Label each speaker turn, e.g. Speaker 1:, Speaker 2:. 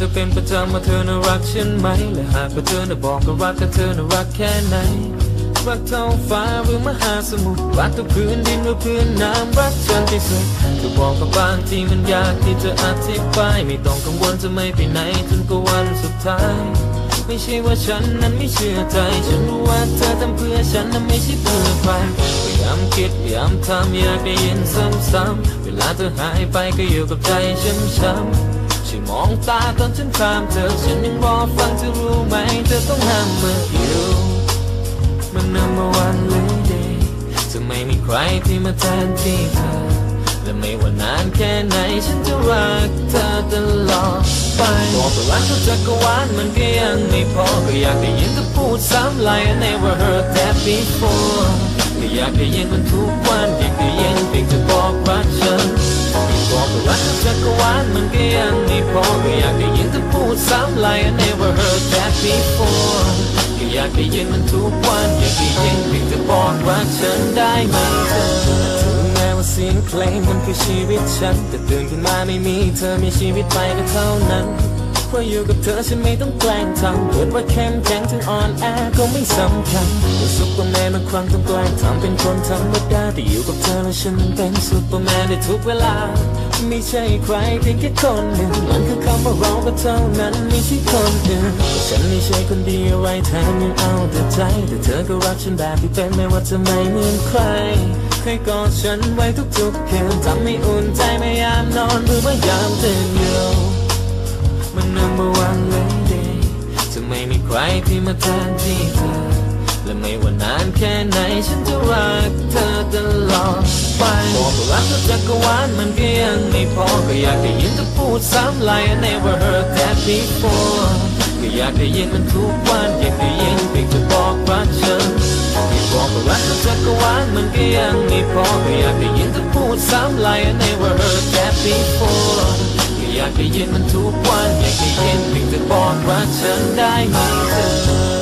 Speaker 1: จะเธอเป็นประจำว่าเธอน่ารักฉันไหม และหากว่าเธอน่ะบอกก็รักก็เธอน่ารักแค่ไหน รักเท้องฟ้าหรือมหาสมุทร รักทุกพื้นดินหรือพื้นน้ำรักฉันที่สุดก็บอกกับบางทีมันยากที่จะอธิบาย ไม่ต้องกังวลจะไม่ไปไหนจนกว่าวันสุดท้าย ไม่ใช่ว่าฉันนั้นไม่เชื่อใจ ฉันรู้ว่าเธอทำเพื่อฉันนั้นไม่ใช่เพื่อใครพยายามคิดพยายามทำอยากได้ยินซ้ำๆเวลาเธอหายไปก็อยู่กับใจช้ำๆ ช่วยมองตาตอนฉันถามเธอฉันยังรอฟังเธอรู้ไหมเธอต้องห้ามเมื่ออยู่ มัน number one lady จะไม่มีใครที่มาแทนที่เธอ และไม่ว่านานแค่ไหนฉันจะรักเธอตลอดไปบอกว่ารักเธอจักรวาลมันก็ยังไม่พอก็อยากได้ยินเธอพูดซ้ำ like I never heard that before ก็อยากได้ยินมันทุกวันอยากได้ยินเพียงจะบอกรักฉัน มันก็ยังไม่พอก็อยากได้ยินเธอพูดซ้ำ like I never heard that before ก็อยากได้ยินมันทุกวัน อยากได้ยินเพียงจะบอกรักฉันได้ไหมเธอถึงแม้ว่าเสียงเพลงมันคือชีวิตฉัน แต่ตื่นขึ้นมาไม่มีเธอมีชีวิตไปก็เท่านั้นเพราะอยู่กับเธอฉันไม่ต้องแกล้งทำเกิดว่าเข้มแข็งถึงอ่อนแอก็ไม่สำคัญเป็นซุปเปอร์แมนบางครั้งต้องแกล้งทำเป็นคนธรรมดาแต่อยู่กับเธอแล้วฉันเป็นซุปเปอร์แมนได้ทุกเวลา ไม่ใช่ใครเพียงแค่คนหนึ่งมันคือคำว่าเราก็เท่านั้นไม่ใช่คนอื่นฉันไม่ใช่คนดีอะไรแถมยังเอาแต่ใจ แต่เธอก็รักฉันแบบที่เป็นไม่ว่าจะไม่เหมือนใครเคยกอดฉันไว้ทุกๆคืนทำให้อุ่นใจไม่ยามนอนหรือว่ายามตื่นอยู่มัน number one lady จะไม่มีใครที่มาแทนที่เธอและไม่ว่านานแค่ไหนฉันจะรักเธอตลอด ไปบอกว่ารักเธอจักรวาลมันก็ยังไม่พอก็อยากได้ยินเธอพูดซ้ำ like I never heard that before ก็อยากได้ยินมันทุกวันอยากได้ยินเพียงจะบอกรักฉันบอกว่ารักเธอจักรวาลมันก็ยังไม่พอก็อยากได้ยินเธอพูดซ้ำ like I never heard that before ก็อยากได้ยินมันทุกวันอยากได้ยินเพียงจะบอกรักฉันได้ไหมเธอ